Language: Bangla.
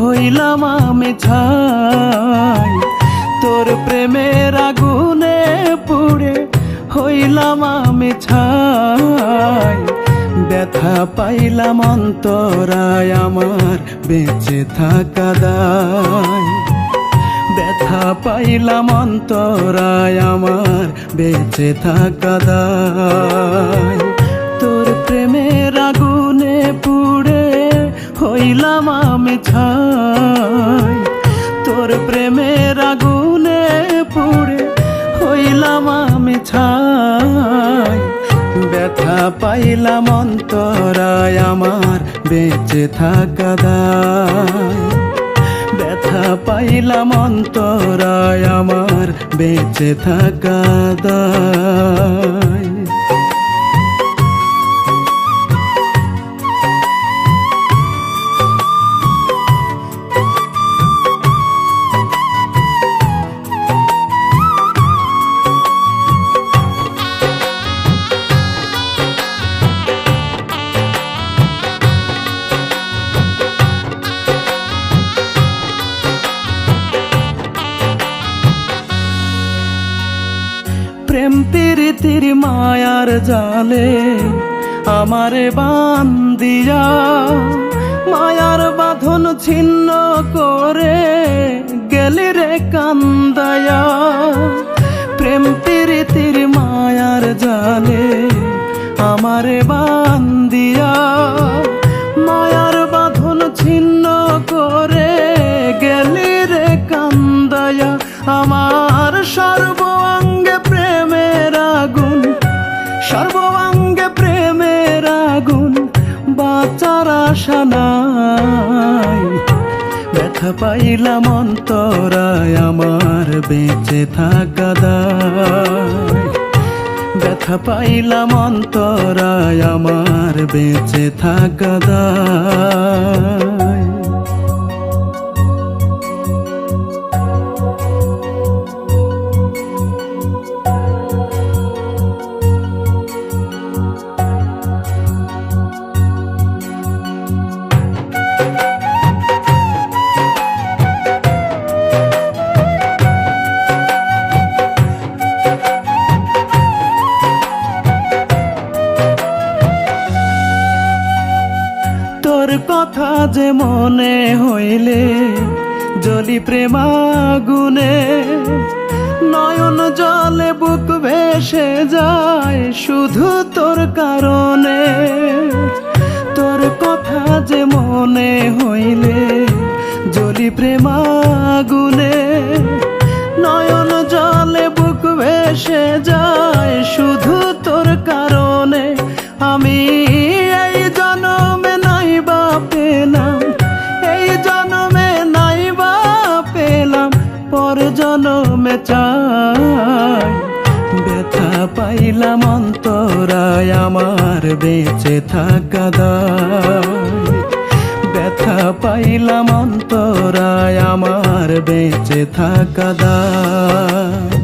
হইলাম আমি ছাই। তোর প্রেমের আগুনে পুড়ে হইলাম আমি ছাই। ব্যথা পাইলাম অন্তরায়, আমার বেঁচে থাকা দায়। ব্যথা পাইলাম অন্তরায়, আমার বেঁচে থাকা দায়। তোর প্রেমের হইলাম আমি ছাই। তোর প্রেমের আগুনে পুড়ে হইলাম আমি ছাই। ব্যথা পাইলাম অন্তরায় আমার বেঁচে থাকা দায়। ব্যথা পাইলাম অন্তরায় আমার বেঁচে থাকা দায়। প্রেম প্রীতির মায়ার জালে আমারে বান্দিয়া মায়ার বাঁধন ছিন্ন করে গেলি রে কান্দায়া। প্রেম প্রীতির মায়ার জালে আমারে বান্দিয়া আশা নাই। ব্যথা পাইলাম অন্তরায়, আমার বেঁচে থাকা দায়। ব্যথা পাইলাম অন্তরায়, আমার বেঁচে থাকা দায়। তোর কথা যে মনে হইলে জলি প্রেমাগুনে নয়ন জলে বুক ভেসে যায়, শুধু তোর কারণে, তোর কথা যে মনে হইলে জলি প্রেমাগুনে নয়ন জলে বুক ভেসে যায়, শুধু তোর কারণে আমি চাই। ব্যথা পাইলাম অন্তরায় আমার বেঁচে থাকা ব্যথা পাইলাম অন্তরায় আমার বেঁচে থাকা দায়।